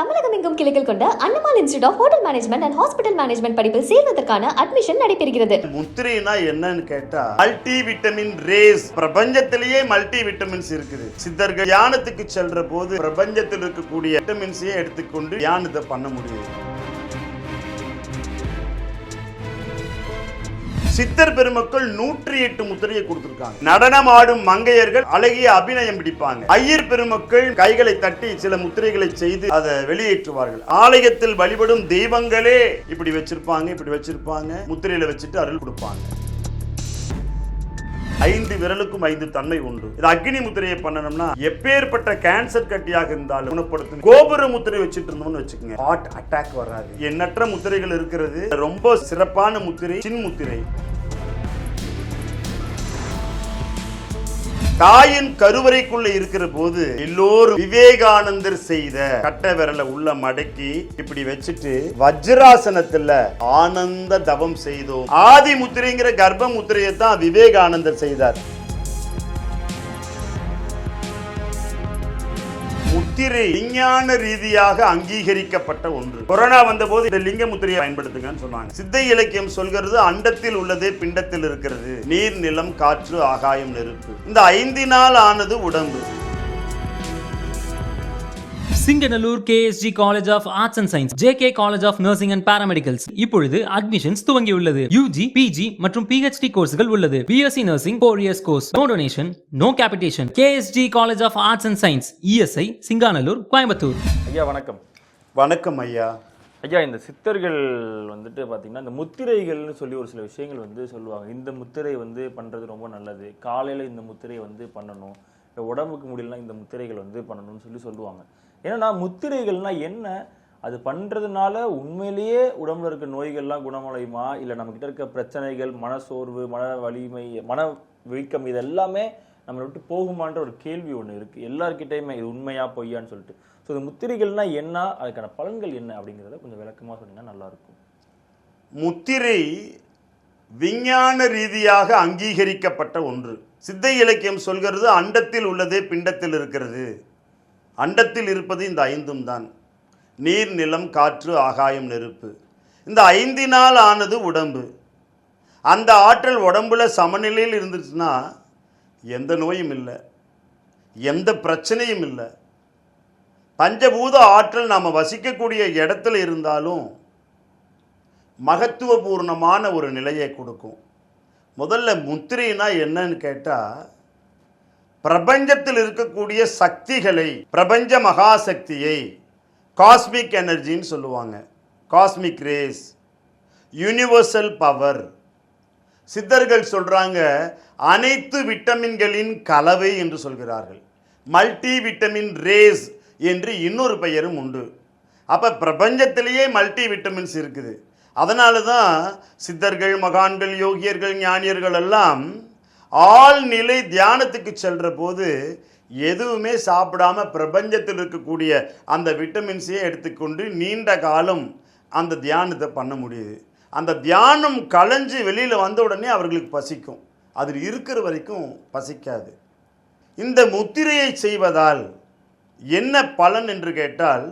தமிழகம் எங்கும் கிளைகள் கொண்ட Annamal institute of hotel management and hospital management படிப்பில் சேர்வதற்கான அட்மிஷன் நடைபெறுகிறது. முத்திரைனா என்னன்னு கேட்டா மல்டி விட்டமின் ரேஸ் பிரபஞ்சத்திலேயே மல்டி விட்டமின்ஸ் இருக்குது. சித்தர்கள் தியானத்துக்கு செல்ற போது பிரபஞ்சத்தில் இருக்கக்கூடிய விட்டமின்ஸையே எடுத்துக்கொண்டு தியானத்தை பண்ண முடியும். சித்தர் பெருமக்கள் நூற்றி எட்டு முத்திரையை கொடுத்திருக்காங்க. நடனம் ஆடும் மங்கையர்கள் அழகிய அபிநயம் பிடிப்பாங்க. ஐயர் பெருமக்கள் கைகளை தட்டி சில முத்திரைகளை செய்து அதை வெளியேற்றுவார்கள். ஆலயத்தில் வழிபடும் தெய்வங்களே இப்படி வச்சிருப்பாங்க இப்படி வச்சிருப்பாங்க. முத்திரையில வச்சுட்டு அருள் கொடுப்பாங்க. ஐந்து விரலுக்கும் ஐந்து தன்மை உண்டு. இது அக்னி முத்திரையை பண்ணணும்னா எப்பேற்பட்ட கேன்சர் கட்டியாக இருந்தாலும் குணப்படுத்தும் கோபுர முத்திரை வச்சுட்டு இருந்தோம்னு வச்சுக்கோங்க. ஹார்ட் அட்டாக் வராது. எண்ணற்ற முத்திரைகள் இருக்கிறது. ரொம்ப சிறப்பான முத்திரை சின் முத்திரை. தாயின் கருவறைக்குள்ள இருக்கிற போது எல்லோரும் விவேகானந்தர் செய்த கட்ட விரல உள்ள மடக்கி இப்படி வச்சுட்டு வஜ்ராசனத்துல ஆனந்த தவம் செய்தோம். ஆதி முத்திரைங்கிற கர்ப்ப முத்திரையை தான் விவேகானந்தர் செய்தார். முத்திரை விஞ்ஞான ரீதியாக அங்கீகரிக்கப்பட்ட ஒன்று. கொரோனா வந்தபோது இந்த லிங்க முத்திரையை பயன்படுத்துங்கன்னு சொன்னாங்க. சித்த இலக்கியம் சொல்கிறது அண்டத்தில் உள்ளது பிண்டத்தில் இருக்கிறது. நீர் நிலம் காற்று ஆகாயம் நெருப்பு. இந்த ஐந்தினால் ஆனது உடம்பு. Singanallur KSG college of arts and science JK college of nursing and paramedicals இப்பொழுது அட்மிஷன்ஸ் துவங்கியுள்ளது. யூஜி பிஜி மற்றும் பிஹெச்டி கோர்ஸ்கள் உள்ளது. BSc nursing four years course no donation no capitation KSG college of arts and science ESI Singanallur Coimbatore ஐயா வணக்கம். வணக்கம் ஐயா. ஐயா இந்த சித்தர்கள் வந்துட்டு பார்த்தீங்கன்னா இந்த முத்திரைகள்னு சொல்லி ஒரு சில விஷயங்கள் வந்து சொல்லுவாங்க. இந்த முத்திரை வந்து பண்ணுறது ரொம்ப நல்லது. காலையில் இந்த முத்திரையை வந்து பண்ணணும். உடம்புக்கு முடியலனா இந்த முத்திரைகள் வந்து பண்ணணும்னு சொல்லி சொல்லுவாங்க. ஏன்னா முத்திரைகள்னா என்ன? அது பண்ணுறதுனால உண்மையிலேயே உடம்புல இருக்க நோய்கள்லாம் குணமடையுமா? இல்லை நம்மக்கிட்ட இருக்க பிரச்சனைகள் மனசோர்வு மன வலிமை மன வீக்கம் இது எல்லாமே நம்மளை விட்டு போகுமான்ற ஒரு கேள்வி ஒன்று இருக்குது எல்லாருக்கிட்டையுமே இது உண்மையா பொய்யான்னு சொல்லிட்டு. ஸோ இந்த முத்திரைகள்னா என்ன? அதுக்கான பலன்கள் என்ன? அப்படிங்கிறத கொஞ்சம் விளக்கமாக சொன்னீங்கன்னா நல்லாயிருக்கும். முத்திரை விஞ்ஞான ரீதியாக அங்கீகரிக்கப்பட்ட ஒன்று. சித்த இலக்கியம் சொல்கிறது அண்டத்தில் உள்ளதே பிண்டத்தில் இருக்கிறது. அண்டத்தில் இருப்பது இந்த ஐந்தும் தான். நீர் நிலம் காற்று ஆகாயம் நெருப்பு. இந்த ஐந்தினால் ஆனது உடம்பு. அந்த ஆற்றல் உடம்புல சமநிலையில் இருந்துச்சுன்னா எந்த நோயும் இல்லை. எந்த பிரச்சனையும் இல்லை. பஞ்சபூத ஆற்றல் நாம் வசிக்கக்கூடிய இடத்துல இருந்தாலும் மகத்துவபூர்ணமான ஒரு நிலையை கொடுக்கும். முதல்ல முத்திரைனா என்னன்னு கேட்டால் பிரபஞ்சத்தில் இருக்கக்கூடிய சக்திகளை பிரபஞ்ச மகாசக்தியை காஸ்மிக் எனர்ஜின்னு சொல்லுவாங்க. காஸ்மிக் ரேஸ் யூனிவர்சல் பவர் சித்தர்கள் சொல்கிறாங்க அனைத்து விட்டமின்களின் கலவை என்று சொல்கிறார்கள். மல்டி விட்டமின் ரேஸ் என்று இன்னொரு பெயரும் உண்டு. அப்போ பிரபஞ்சத்திலேயே மல்டி விட்டமின்ஸ் இருக்குது. அதனால தான் சித்தர்கள் மகான்கள் யோகியர்கள் ஞானியர்கள் எல்லாம் ஆழ்நிலை தியானத்துக்கு செல்கிற போது எதுவுமே சாப்பிடாம பிரபஞ்சத்தில் இருக்கக்கூடிய அந்த விட்டமின்ஸையே எடுத்துக்கொண்டு நீண்ட காலம் அந்த தியானத்தை பண்ண முடியுது. அந்த தியானம் களைஞ்சு வெளியில் வந்த உடனே அவர்களுக்கு பசிக்கும். அதில் இருக்கிற வரைக்கும் பசிக்காது. இந்த முத்திரையை செய்வதால் என்ன பலன் என்று கேட்டால்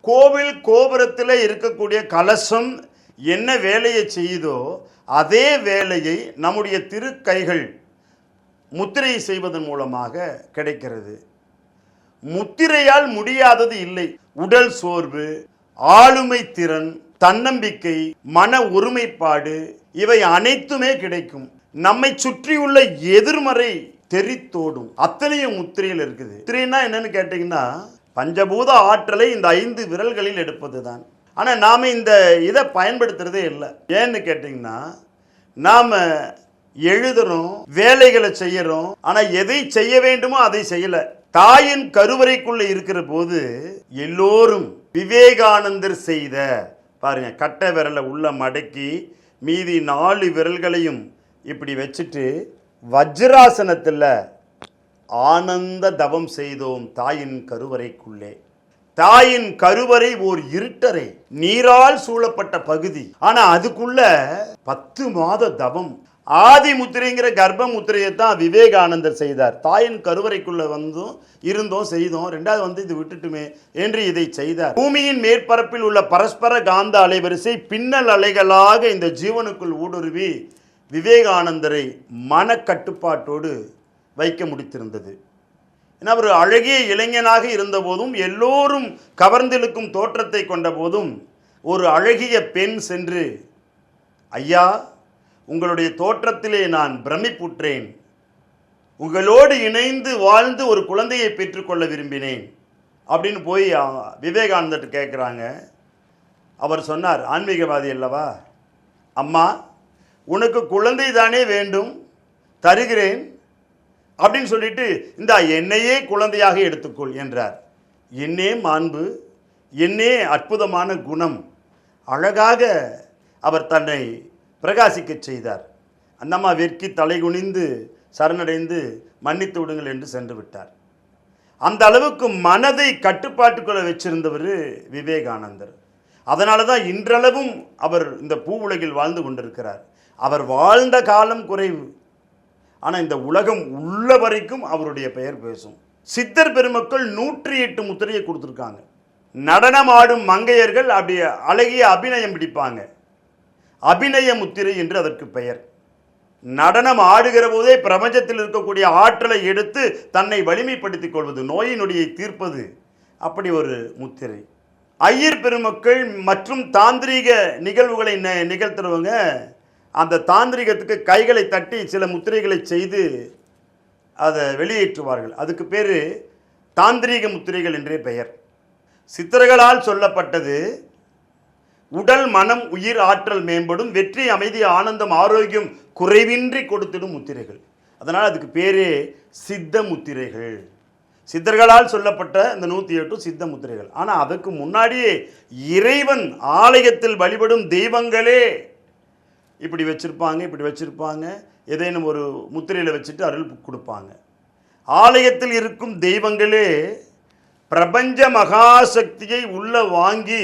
கோவில் கோபுரத்தில் இருக்கக்கூடிய கலசம் என்ன வேலையை செய்யுதோ அதே வேலையை நம்முடைய திருக்கைகள் முத்திரை செய்வதன் மூலமாக கிடைக்கிறது. முத்திரையால் முடியாதது இல்லை. உடல் சோர்வு ஆளுமை திறன் தன்னம்பிக்கை மன ஒருமைப்பாடு இவை அனைத்துமே கிடைக்கும். நம்மை சுற்றியுள்ள எதிர்மறை தெரித்தோடும் அத்தனையும் முத்திரையில் இருக்குது. முத்திரைன்னா என்னன்னு கேட்டீங்கன்னா பஞ்சபூத ஆற்றலை இந்த ஐந்து விரல்களில் எடுப்பது தான் ஆனால் நாம் இந்த இதை பயன்படுத்துறதே இல்லை. ஏன்னு கேட்டிங்கன்னா நாம் எழுதுறோம் வேலைகளை செய்யறோம் ஆனால் எதை செய்ய வேண்டுமோ அதை செய்யலை. தாயின் கருவறைக்குள்ளே இருக்கிற போது எல்லோரும் விவேகானந்தர் செய்த பாருங்க கட்டை விரலை உள்ள மடக்கி மீதி நாலு விரல்களையும் இப்படி வச்சுட்டு வஜ்ராசனத்தில் ஆனந்த தவம் செய்தோம் தாயின் கருவறைக்குள்ளே. தாயின் கருவறை ஓர் இருட்டறை நீரால் சூழப்பட்ட பகுதி. ஆனா அதுக்குள்ள பத்து மாத தவம். ஆதி முத்திரைங்கிற கர்ப்ப முத்திரையை தான் விவேகானந்தர் செய்தார். தாயின் கருவறைக்குள்ள வந்தும் இருந்தோம் செய்தோம். ரெண்டாவது வந்து இது விட்டுட்டுமே என்று இதை செய்தார். பூமியின் மேற்பரப்பில் உள்ள பரஸ்பர காந்த அலைவரிசை பின்னல் அலைகளாக இந்த ஜீவனுக்குள் ஊடுருவி விவேகானந்தரை மனக்கட்டுப்பாட்டோடு வைக்க முடித்திருந்தது. ஏன்னா அவர் அழகிய இளைஞனாக இருந்தபோதும் எல்லோரும் கவர்ந்திழுக்கும் தோற்றத்தை கொண்ட போதும் ஒரு அழகிய பெண் சென்று ஐயா உங்களுடைய தோற்றத்திலே நான் பிரமிப்புற்றேன். உங்களோடு இணைந்து வாழ்ந்து ஒரு குழந்தையை பெற்றுக்கொள்ள விரும்பினேன். அப்படின்னு போய் விவேகானந்தர் கேட்குறாங்க அவர் சொன்னார் ஆன்மீகவாதி அல்லவா? அம்மா உனக்கு குழந்தை தானே வேண்டும் தருகிறேன். அப்படின்னு சொல்லிட்டு இந்த என்னையே குழந்தையாக எடுத்துக்கொள் என்றார். என்னே மாண்பு என்னே அற்புதமான குணம். அழகாக அவர் தன்னை பிரகாசிக்கச் செய்தார். அந்தம்மா வெட்கி தலைகுனிந்து சரணடைந்து மன்னித்து விடுங்கள் என்று சென்று விட்டார். அந்த அளவுக்கு மனதை கட்டுப்பாட்டுக்குள்ள வச்சிருந்தவர் விவேகானந்தர். அதனால தான் இன்றளவும் அவர் இந்த பூ உலகில் வாழ்ந்து கொண்டிருக்கிறார். அவர் வாழ்ந்த காலம் குறைவு. ஆனால் இந்த உலகம் உள்ள வரைக்கும் அவருடைய பெயர் பேசும். சித்தர் பெருமக்கள் நூற்றி எட்டு முத்திரையை கொடுத்துருக்காங்க. நடனம் ஆடும் மங்கையர்கள் அப்படி அழகிய அபிநயம் பிடிப்பாங்க. அபிநய முத்திரை என்று அதற்கு பெயர். நடனம் ஆடுகிற போதே பிரபஞ்சத்தில் இருக்கக்கூடிய ஆற்றலை எடுத்து தன்னை வலிமைப்படுத்திக் கொள்வது நோய் நொடியை தீர்ப்பது அப்படி ஒரு முத்திரை. ஐயர் பெருமக்கள் மற்றும் தாந்திரீக நிகழ்வுகளை நிகழ்த்துறவங்க அந்த தாந்திரிகத்துக்கு கைகளை தட்டி சில முத்திரைகளை செய்து அதை வெளியேற்றுவார்கள். அதுக்கு பேர் தாந்திரீக முத்திரைகள் என்றே பெயர். சித்தர்களால் சொல்லப்பட்டது உடல் மனம் உயிர் ஆற்றல் மேம்படும் வெற்றி அமைதி ஆனந்தம் ஆரோக்கியம் குறைவின்றி கொடுத்திடும் முத்திரைகள். அதனால் அதுக்கு பேரே சித்த முத்திரைகள். சித்தர்களால் சொல்லப்பட்ட இந்த நூற்றி எட்டு சித்த முத்திரைகள். ஆனால் அதுக்கு முன்னாடியே இறைவன் ஆலயத்தில் வழிபடும் தெய்வங்களே இப்படி வச்சுருப்பாங்க இப்படி வச்சுருப்பாங்க. ஏதேனும் ஒரு முத்திரையில் வச்சுட்டு அருள் கொடுப்பாங்க. ஆலயத்தில் இருக்கும் தெய்வங்களே பிரபஞ்ச மகாசக்தியை உள்ள வாங்கி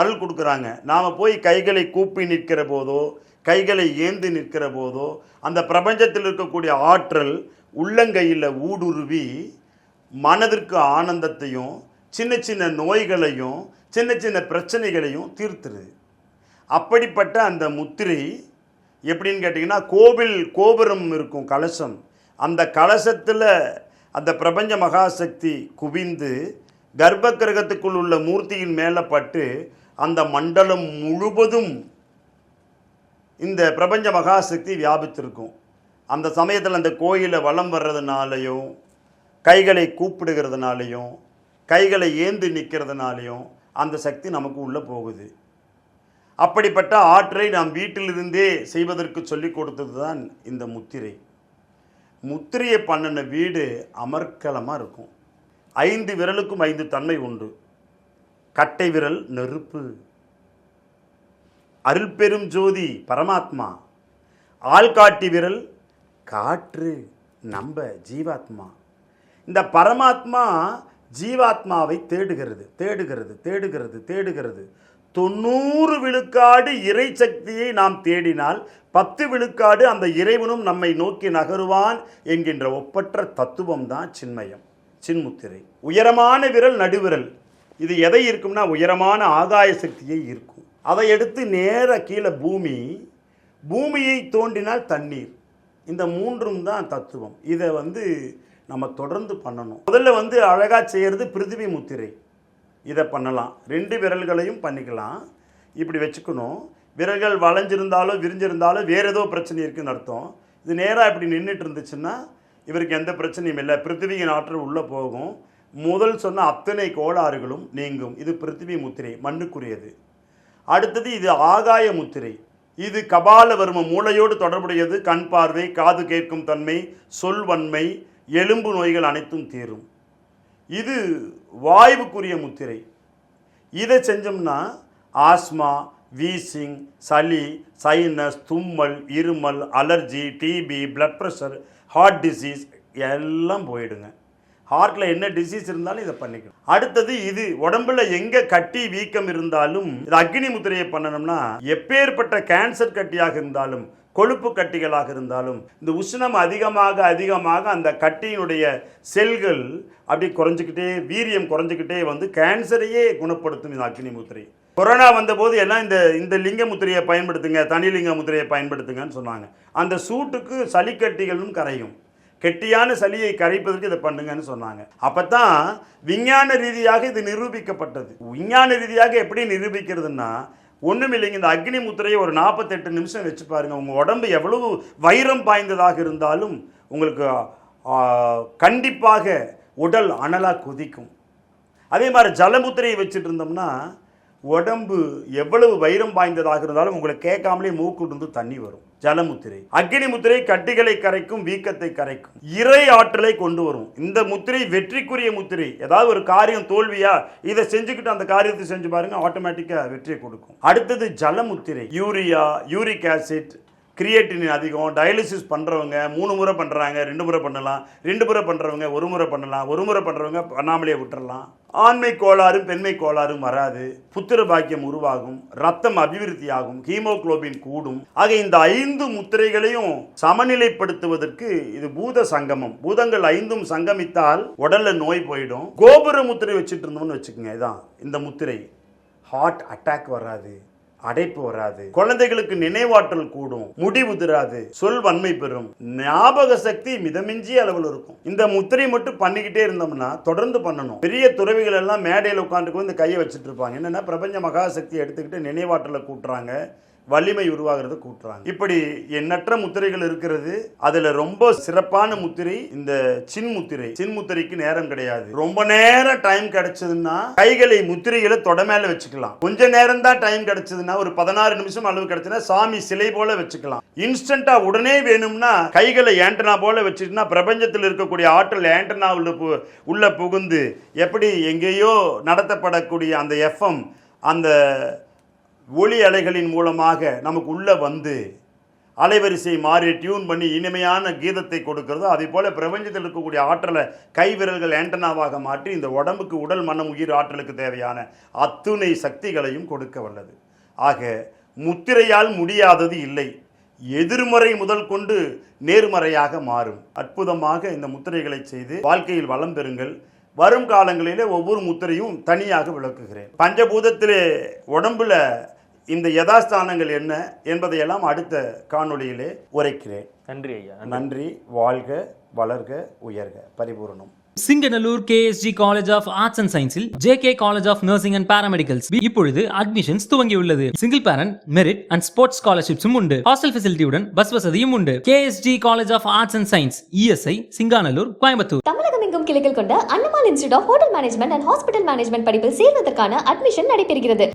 அருள் கொடுக்குறாங்க. நாம் போய் கைகளை கூப்பி நிற்கிற போதோ கைகளை ஏந்தி நிற்கிற போதோ அந்த பிரபஞ்சத்தில் இருக்கக்கூடிய ஆற்றல் உள்ளங்கையில் ஊடுருவி மனதிற்கு ஆனந்தத்தையும் சின்ன சின்ன நோய்களையும் சின்ன சின்ன பிரச்சனைகளையும் தீர்த்துருது. அப்படிப்பட்ட அந்த முத்திரை எப்படின்னு கேட்டிங்கன்னா கோவில் கோபுரம் இருக்கும் கலசம். அந்த கலசத்தில் அந்த பிரபஞ்ச மகாசக்தி குவிந்து கர்ப்ப கிரகத்துக்குள் உள்ள மூர்த்தியின் மேலே பட்டு அந்த மண்டலம் முழுவதும் இந்த பிரபஞ்ச மகாசக்தி வியாபித்திருக்கும். அந்த சமயத்தில் அந்த கோயிலை வலம் வர்றதுனாலையும் கைகளை கூப்பிடுகிறதுனாலையும் கைகளை ஏந்து நிற்கிறதுனாலையும் அந்த சக்தி நமக்கு உள்ளே போகுது. அப்படிப்பட்ட ஆற்றலை நாம் வீட்டிலிருந்தே செய்வதற்கு சொல்லிக் கொடுத்தது தான் இந்த முத்திரை. முத்திரையை பண்ணின வீடு அமர்க்கலமாக இருக்கும். ஐந்து விரலுக்கும் ஐந்து தன்மை உண்டு. கட்டை விரல் நெருப்பு. அருள் பெரும் ஜோதி பரமாத்மா. ஆள்காட்டி விரல் காற்று நம்ப ஜீவாத்மா. இந்த பரமாத்மா ஜீவாத்மாவை தேடுகிறது தேடுகிறது தேடுகிறது தேடுகிறது. தொண்ணூறு விழுக்காடு இறை சக்தியை நாம் தேடினால் பத்து விழுக்காடு அந்த இறைவனும் நம்மை நோக்கி நகருவான் என்கின்ற ஒப்பற்ற தத்துவம் தான் சின்மயம் சின்முத்திரை. உயரமான விரல் நடுவிரல். இது எதை இருக்கும்னா உயரமான ஆதாய சக்தியை இருக்கும் அதை எடுத்து நேர கீழே பூமி பூமியை தோண்டினால் தண்ணீர். இந்த மூன்றும் தான் தத்துவம். இதை வந்து நம்ம தொடர்ந்து பண்ணணும். முதல்ல வந்து அழகாக செய்கிறது பிருத்திவி முத்திரை இதை பண்ணலாம். ரெண்டு விரல்களையும் பண்ணிக்கலாம். இப்படி வச்சுக்கணும். விரல்கள் வளைஞ்சிருந்தாலோ விரிஞ்சிருந்தாலோ வேறு ஏதோ பிரச்சனை இருக்குன்னு அர்த்தம். இது நேராக இப்படி நின்றுட்டு இருந்துச்சுன்னா இவருக்கு எந்த பிரச்சனையும் இல்லை. பிருத்திவியின் ஆற்றல் உள்ளே போகும். முதல் சொன்ன அத்தனை கோளாறுகளும் நீங்கும். இது பிருத்திவி முத்திரை மண்ணுக்குரியது. அடுத்தது இது ஆகாய முத்திரை. இது கபால வரும மூளையோடு தொடர்புடையது. கண் பார்வை காது கேட்கும் தன்மை சொல்வன்மை எலும்பு நோய்கள் அனைத்தும் தீரும். இது வாயுவுக்குரிய முத்திரை. இதை செஞ்சோம்னா ஆஸ்மா வீசிங் சளி சைனஸ் தும்மல் இருமல் allergy TB blood pressure heart disease எல்லாம் போயிடுங்க. ஹார்ட்டில் என்ன டிசீஸ் இருந்தாலும் இதை பண்ணிக்கணும். அடுத்தது இது உடம்புல எங்கே கட்டி வீக்கம் இருந்தாலும் இது அக்னி முத்திரையை பண்ணணும்னா எப்பேற்பட்ட கேன்சர் கட்டியாக இருந்தாலும் கொழுப்பு கட்டிகளாக இருந்தாலும் இந்த உஷ்ணம் அதிகமாக அதிகமாக அந்த கட்டியினுடைய செல்கள் அப்படி குறைஞ்சிக்கிட்டே வீரியம் குறைஞ்சிக்கிட்டே வந்து கேன்சரையே குணப்படுத்தும் இந்த அக்னி முத்திரை. கொரோனா வந்தபோது எல்லாம் இந்த இந்த லிங்க முத்திரையை பயன்படுத்துங்க தனி லிங்க முத்திரையை பயன்படுத்துங்கன்னு சொன்னாங்க. அந்த சூட்டுக்கு சளிக்கட்டிகளும் கரையும். கெட்டியான சளியை கரைப்பதற்கு இதை பண்ணுங்கன்னு சொன்னாங்க. அப்போ தான் விஞ்ஞான ரீதியாக இது நிரூபிக்கப்பட்டது. விஞ்ஞான ரீதியாக எப்படி நிரூபிக்கிறதுன்னா ஒன்றும் இல்லைங்க இந்த அக்னி முத்திரையை ஒரு நாற்பத்தெட்டு நிமிஷம் வச்சு பாருங்க. உங்கள் உடம்பு எவ்வளவு வைரம் பாய்ந்ததாக இருந்தாலும் உங்களுக்கு கண்டிப்பாக உடல் அனலாக கொதிக்கும். அதே மாதிரி ஜலமுத்திரையை வச்சுட்டு இருந்தோம்னா உடம்பு எவ்வளவு வைரம் பாய்ந்ததாக இருந்தாலும் உங்களை கேட்காமலே மூக்குண்டு தண்ணி வரும். ஜலமுத்திரை. அக்னி முத்திரை கட்டிகளை கரைக்கும் வீக்கத்தை கரைக்கும். இறை ஆற்றலை கொண்டு வரும். இந்த முத்திரை வெற்றிக்குரிய முத்திரை. ஏதாவது ஒரு காரியம் தோல்வியா இதை செஞ்சுக்கிட்டு அந்த காரியத்தை செஞ்சு பாருங்க ஆட்டோமேட்டிக்கா வெற்றியை கொடுக்கும். அடுத்தது ஜலமுத்திரை. யூரியா யூரிக் ஆசிட் கிரியேட்டின் அதிகம். டயாலிசிஸ் பண்ணுறவங்க மூணு முறை பண்ணுறாங்க ரெண்டு முறை பண்ணலாம். ரெண்டு முறை பண்ணுறவங்க ஒரு முறை பண்ணலாம். ஒரு முறை பண்ணுறவங்க பண்ணாமலே விட்டுறலாம். ஆண்மை கோளாறும் பெண்மை கோளாறும் வராது. புத்திர பாக்கியம் உருவாகும். ரத்தம் அபிவிருத்தியாகும். ஹீமோக்ளோபின் கூடும். ஆக இந்த ஐந்து முத்திரைகளையும் சமநிலைப்படுத்துவதற்கு இது பூத சங்கமம். பூதங்கள் ஐந்தும் சங்கமித்தால் உடல்ல நோய் போயிடும். கோபுர முத்திரை வச்சுட்டு இருந்தோம்னு வச்சுக்கோங்க இதான் இந்த முத்திரை. ஹார்ட் அட்டாக் வராது. அடைப்பு வராது. குழந்தைகளுக்கு நினைவாற்றல் கூடும். முடி உதிராது. சொல் வன்மை பெறும். ஞாபக சக்தி மிதமிஞ்சிய அளவில் இருக்கும். இந்த முத்திரை மட்டும் பண்ணிக்கிட்டே இருந்தோம்னா தொடர்ந்து பண்ணணும். பெரிய துறவிகள் எல்லாம் மேடையில் உட்காந்துக்கு வந்து கையை வச்சுட்டு இருப்பாங்க. என்னன்னா பிரபஞ்ச மகாசக்தி எடுத்துக்கிட்டு நினைவாற்றலை கூட்டுறாங்க. வலிமை உருவாகிறத கூட்டுறாங்க. இப்படி எண்ணற்ற முத்திரைகள் இருக்கிறது அதுல ரொம்ப சிறப்பான முத்திரை இந்த சின் முத்திரை. சின் முத்திரைக்கு நேரம் கிடையாது. ரொம்ப நேரம் டைம் கிடைச்சதுன்னா கைகளை முத்திரைகளை தொட மேல வச்சுக்கலாம். கொஞ்ச நேரம் தான் டைம் கிடைச்சதுன்னா ஒரு பதினாறு நிமிஷம் அளவு கிடைச்சதுன்னா சாமி சிலை போல வச்சுக்கலாம். இன்ஸ்டன்டா உடனே வேணும்னா கைகளை ஏண்டனா போல வச்சுட்டுனா பிரபஞ்சத்தில் இருக்கக்கூடிய ஆற்றல் ஏண்டனா உள்ள பு- உள்ள புகுந்து எப்படி எங்கேயோ நடத்தப்படக்கூடிய அந்த எஃப்எம் அந்த ஒளி அலைகளின் மூலமாக நமக்கு உள்ளே வந்து அலைவரிசை மாறி டியூன் பண்ணி இனிமையான கீதத்தை கொடுக்கிறதோ. அதே போல் பிரபஞ்சத்தில் இருக்கக்கூடிய ஆற்றலை கை விரல்கள் ஆண்டனாவாக மாற்றி இந்த உடம்புக்கு உடல் மனம் உயிர் ஆற்றலுக்கு தேவையான அத்துணை சக்திகளையும் கொடுக்க வல்லது. ஆக முத்திரையால் முடியாதது இல்லை. எதிர்மறை முதல் கொண்டு நேர்மறையாக மாறும். அற்புதமாக இந்த முத்திரைகளை செய்து வாழ்க்கையில் வளம் பெறுங்கள். வரும் காலங்களிலே ஒவ்வொரு முத்திரையும் தனியாக விளக்குகிறேன். பஞ்சபூதத்திலே உடம்புல இந்த யதாஸ்தானங்கள் என்ன என்பதையெல்லாம் அடுத்த காணொளியிலே உரைக்கிறேன். நன்றி ஐயா நன்றி. வாழ்க வளர்க உயர்க. பரிபூரணம். Singanallur KSG college of arts and சயின்ஸில் JK college of nursing and paramedicals இப்பொழுது அட்மிஷன்ஸ் துவங்கியுள்ளது. Single parent merit and sports ஸ்காலர்ஷிப்ஸும் உண்டு. ஹாஸ்டல் ஃபெசிலிட்டியுடன் பஸ் வசதியும் உண்டு. KSG college of arts and science ESI Singanallur Coimbatore. தமிழகம் எங்கும் கிளைகள் கொண்ட Annamal institute of hotel management and hospital management படிப்பில் சேர்வதற்கான அட்மிஷன் நடைபெறுகிறது.